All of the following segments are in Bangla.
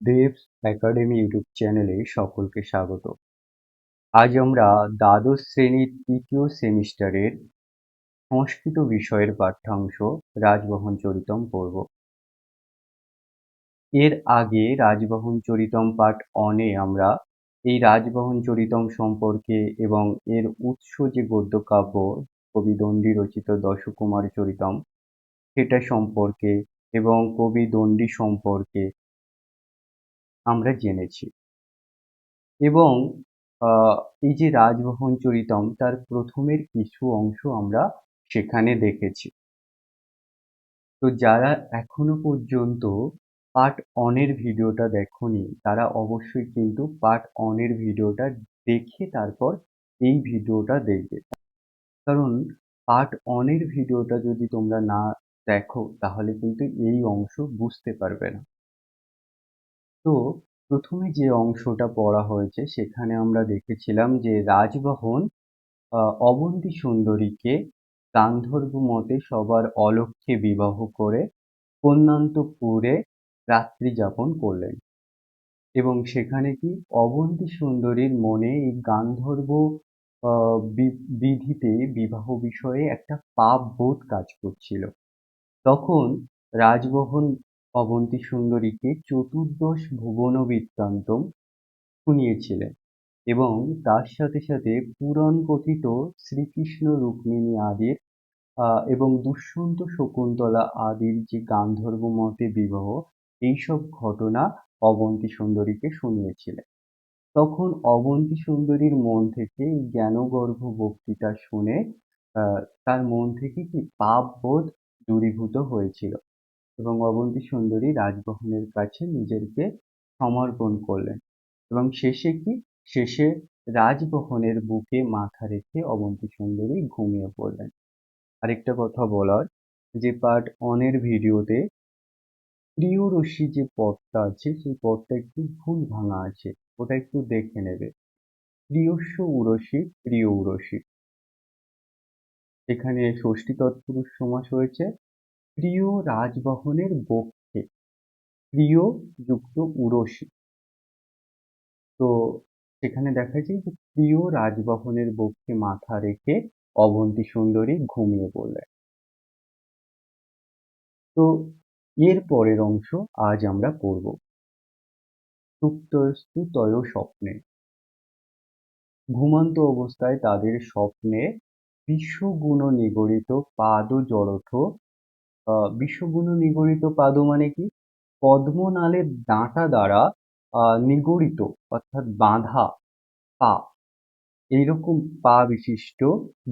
দেবস একাডেমি ইউটিউব চ্যানেলে সকলকে স্বাগত। আজ আমরা দ্বাদশ শ্রেণির তৃতীয় সেমিস্টারের সংস্কৃত বিষয়ের পাঠ্যাংশ রাজবহন চরিতম পড়ব। এর আগে রাজবহন চরিতম পাঠ অনে আমরা এই রাজবহন চরিতম সম্পর্কে এবং এর উৎস যে গদ্যকাব্য কবি দণ্ডী রচিত দশকুমার চরিতম, সেটা সম্পর্কে এবং কবি দণ্ডী সম্পর্কে আমরা জেনেছি। এবং এই যে রাজবহন চরিতম, তার প্রথমের কিছু অংশ আমরা সেখানে দেখেছি। তো যারা এখনও পর্যন্ত পার্ট অনের ভিডিওটা দেখনি, তারা অবশ্যই কিন্তু পার্ট অনের ভিডিওটা দেখে তারপর এই ভিডিওটা দেখবে। কারণ, পার্ট অনের ভিডিওটা যদি তোমরা না দেখো, তাহলে কিন্তু এই অংশ বুঝতে পারবে না। তো প্রথমে যে অংশটা পড়া হয়েছে, সেখানে আমরা দেখেছিলাম যে রাজবহন অবন্তী সুন্দরীকে গান্ধর্ব মতে সবার অলক্ষ্যে বিবাহ করে কন্যান্তপুরে রাত্রি যাপন করলেন। এবং সেখানে কি অবন্তী সুন্দরীর মনে এই গান্ধর্ব বিধিতে বিবাহ বিষয়ে একটা পাপ বোধ কাজ করছিল। তখন রাজবহন অবন্তী সুন্দরীকে চতুর্দশ ভুবন বৃত্তান্তম শুনিয়েছিলেন এবং তার সাথে সাথে পুরাণ কথিত শ্রীকৃষ্ণ রুক্মিণী আদির এবং দুষ্যন্ত শকুন্তলা আদির যে গান্ধর্ব মতে বিবাহ, এইসব ঘটনা অবন্তী সুন্দরীকে শুনিয়েছিলেন। তখন অবন্তী সুন্দরীর মন থেকে জ্ঞানগর্ভ বক্তৃতা শুনে তার মন থেকে কি পাপ বোধ দূরীভূত হয়েছিল? এবং অবন্তী সুন্দরী রাজবহনের কাছে নিজেকে সমর্পণ করলেন। এবং শেষে কি? শেষে রাজবহনের বুকে মাথা রেখে অবন্তী সুন্দরী ঘুমিয়ে পড়লেন। আরেকটা কথা বলার, যে পার্ট অনের ভিডিওতে প্রিয়রশ্মি যে পথটা আছে, সেই পথটা একটু ভুল ভাঙা আছে, ওটা একটু দেখে নেবে। প্রিয়স্য উরসী, প্রিয় উরসী। এখানে ষষ্ঠী তৎপুরুষ সমাস হয়েছে। প্রিয় রাজবহনের বক্ষে, প্রিয় যুক্ত উরসী তো সেখানে দেখা যায় যে প্রিয় রাজবহনের বক্ষে মাথা রেখে অবন্তী সুন্দরী ঘুমিয়ে পড়লেন। তো এর পরের অংশ আজ আমরা পড়ব। সুপ্তস্তু তয় স্বপ্নে। ঘুমন্ত অবস্থায় তাদের স্বপ্নে বিশ্বগুণ নিগড়িত পাদ জড়থ বিশ্বগুণ নিগড়িত পাদ মানে কি? পদ্মনালের ডাঁটা দ্বারা নিগড়িত, অর্থাৎ বাঁধা পা। এইরকম পা বিশিষ্ট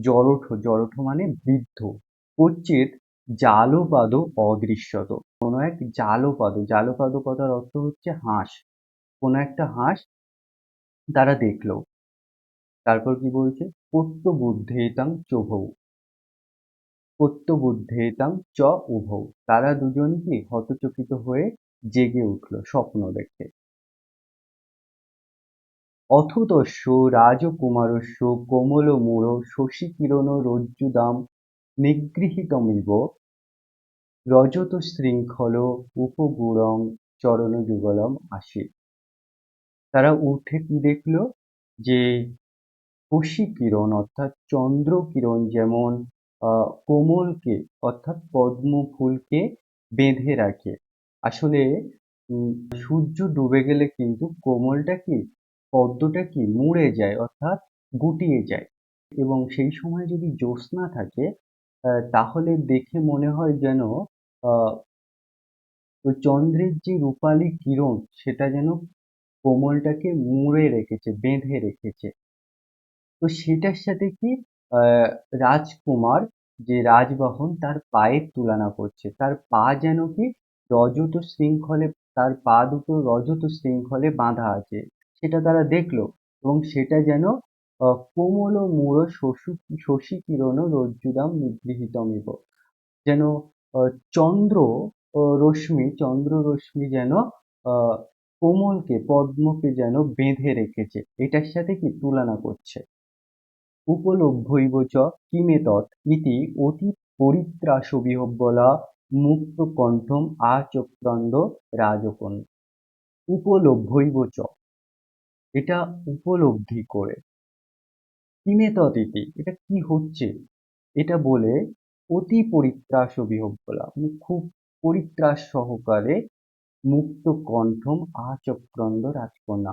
জলঠ জলঠ মানে বৃদ্ধ। কচ্ছিত জালপাদ অদৃশ্যত। কোনো এক জালপাদ জালপাদ কথার অর্থ হচ্ছে হাঁস। কোনো একটা হাঁস তারা দেখল। তারপর কি বলছে? পত্য বুদ্ধেতাং চোভৌ। পত্য বুদ্ধেতাং চ উভৌ। তারা দুজন কি হতচকিত হয়ে জেগে উঠল স্বপ্ন দেখে অথতস্য রাজকুমারস্য কোমলমূঢ় শশীকিরণ রজ্জুদাম নিগৃহীতমিব রজতশৃঙ্খল উপগুড়ং চরণযুগলম আসে। তারা উঠে কি দেখল? যে শশীকিরণ অর্থাৎ চন্দ্রকিরণ যেমন কোমলকে, অর্থাৎ পদ্ম ফুলকে বেঁধে রাখে। আসলে সূর্য ডুবে গেলে কিন্তু কোমলটা কি, পদ্মটা কি মুড়ে যায়, অর্থাৎ গুটিয়ে যায়। এবং সেই সময় যদি জ্যোৎস্না থাকে তাহলে দেখে মনে হয় যেন ওই চন্দ্রের যে রূপালী কিরণ, সেটা যেন কোমলটাকে মুড়ে রেখেছে, বেঁধে রেখেছে। তো সেটার সাথে কি রাজকুমার যে রাজবাহন তার পায়ের তুলনা করছে। তার পা যেন কি রজত শৃঙ্খলে, তার পা দুটো রজত শৃঙ্খলে বাঁধা আছে। সেটা তারা দেখল এবং সেটা যেন কোমল মূঢ় শশু, শশী কিরণ রজ্জুদাম নিগৃহীতমিব যেন চন্দ্র রশ্মি চন্দ্র রশ্মি যেন কোমলকে, পদ্মকে যেন বেঁধে রেখেছে। এটার সাথে কি তুলনা করছে? উপলভ্যৈব চ কিমেতৎ ইতি অতি পরিত্রাসবিহ্বলা মুক্তকণ্ঠম আচক্রান্দ রাজকন উপলভ্যৈব চ। এটা উপলব্ধি করে। কিমে ইতি, এটা কি হচ্ছে? এটা বলে অতি পরিত্রাস বিহব্বলা মানে খুব পরিত্রাস সহকারে মুক্ত কণ্ঠম আচক্রন্দ রাজকন্যা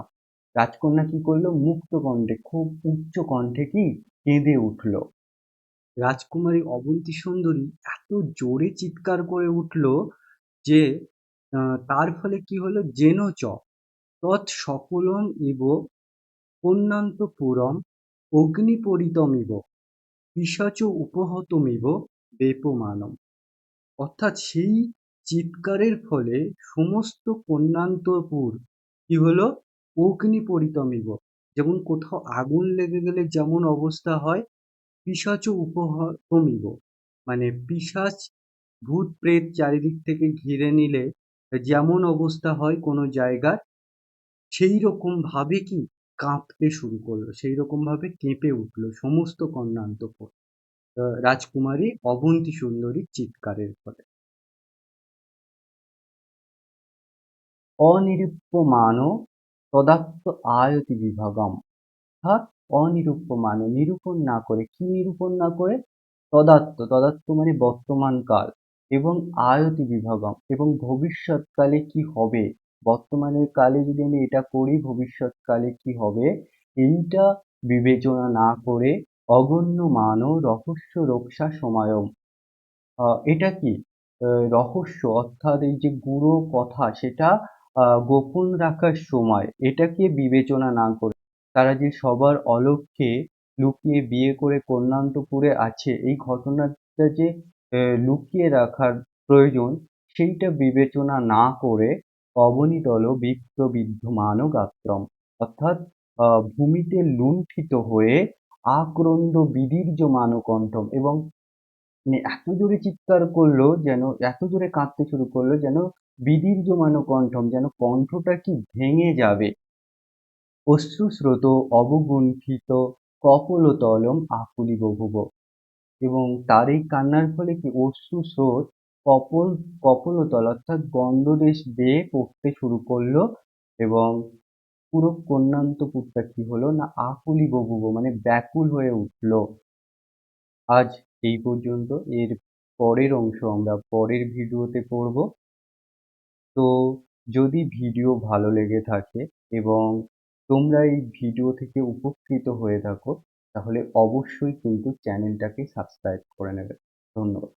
রাজকন্যা কি করল? মুক্ত কণ্ঠে, খুব উচ্চ কণ্ঠে কি কেঁদে উঠল। রাজকুমারী অবন্তী সুন্দরী এত জোরে চিৎকার করে উঠল যে তার ফলে কি হলো? যেন চ, তৎ সকলম ইব পুরম, অগ্নিপরিতমিব, পিশাচ উপহতমিব, বেপমানম। অর্থাৎ সেই চিৎকারের ফলে সমস্ত কন্যান্তপুর কি হলো? অগ্নিপরিতমিব যেমন কোথাও আগুন লেগে গেলে যেমন অবস্থা হয় পিশাচ উপহতমিব। মানে পিশাচ ভূত প্রেত চারিদিক থেকে ঘিরে নিলে যেমন অবস্থা হয় কোনো জায়গার সেই রকম ভাবে কি কাঁপতে শুরু করল সেই রকম ভাবে কেঁপে উঠল সমস্ত আহ, রাজকুমারী অবন্তী সুন্দরীর চিৎকারের ফলে। অনিরূপ্যমান তদাত্ম আয়তি বিভাগম। অর্থাৎ অনিরূপ্যমান নিরূপণ না করে, কি নিরূপণ না করে? তদাত্ম তদাত্ম মানে বর্তমান কাল এবং আয়তি বিভাগম এবং ভবিষ্যৎকালে কি হবে? বর্তমানের কালে যদি আমি এটা করি, ভবিষ্যৎকালে কি হবে? এইটা বিবেচনা না করে অগণ্য মানও রহস্য রক্ষা সমায়ম। এটা কি? রহস্য অর্থাৎ এই যে গুরু কথা, সেটা গোপন রাখার সময় এটাকে বিবেচনা না করে তারা যে সবার অলক্ষ্যে লুকিয়ে বিয়ে করে কন্যান্তপুরে আছে, এই ঘটনাটা যে লুকিয়ে রাখার প্রয়োজন, সেইটা বিবেচনা না করে অবনীতল বিপ্রবিদ্ধমান গাত্রম অর্থাৎ ভূমিতে লুণ্ঠিত হয়ে আক্রন্দ বিদীর্য মানকণ্ঠম এবং মানে এত জোরে চিৎকার করল যেন, এত জোরে কাঁদতে শুরু করল যেন বিদীর্যমান কণ্ঠম, যেন কণ্ঠটা কি ভেঙে যাবে। অশ্রুস্রোত, অবগুণ্ঠিত, কপলতলম আকুলি বহুব। এবং তার এই কান্নার ফলে কি অশ্রু স্রোত কপল, কপলতল অর্থাৎ গন্ধদেশ বেয়ে পড়তে শুরু করল এবং পুরো কন্যান্তপুরটা কি হলো না আকুলি বহুব মানে ব্যাকুল হয়ে উঠল। আজ এই পর্যন্ত। এর পরের অংশ আমরা পরের ভিডিওতে পড়ব তো যদি ভিডিও ভালো লেগে থাকে এবং তোমরা এই ভিডিও থেকে উপকৃত হয়ে থাকো, তাহলে অবশ্যই কিন্তু চ্যানেলটাকে সাবস্ক্রাইব করে নেবে। ধন্যবাদ।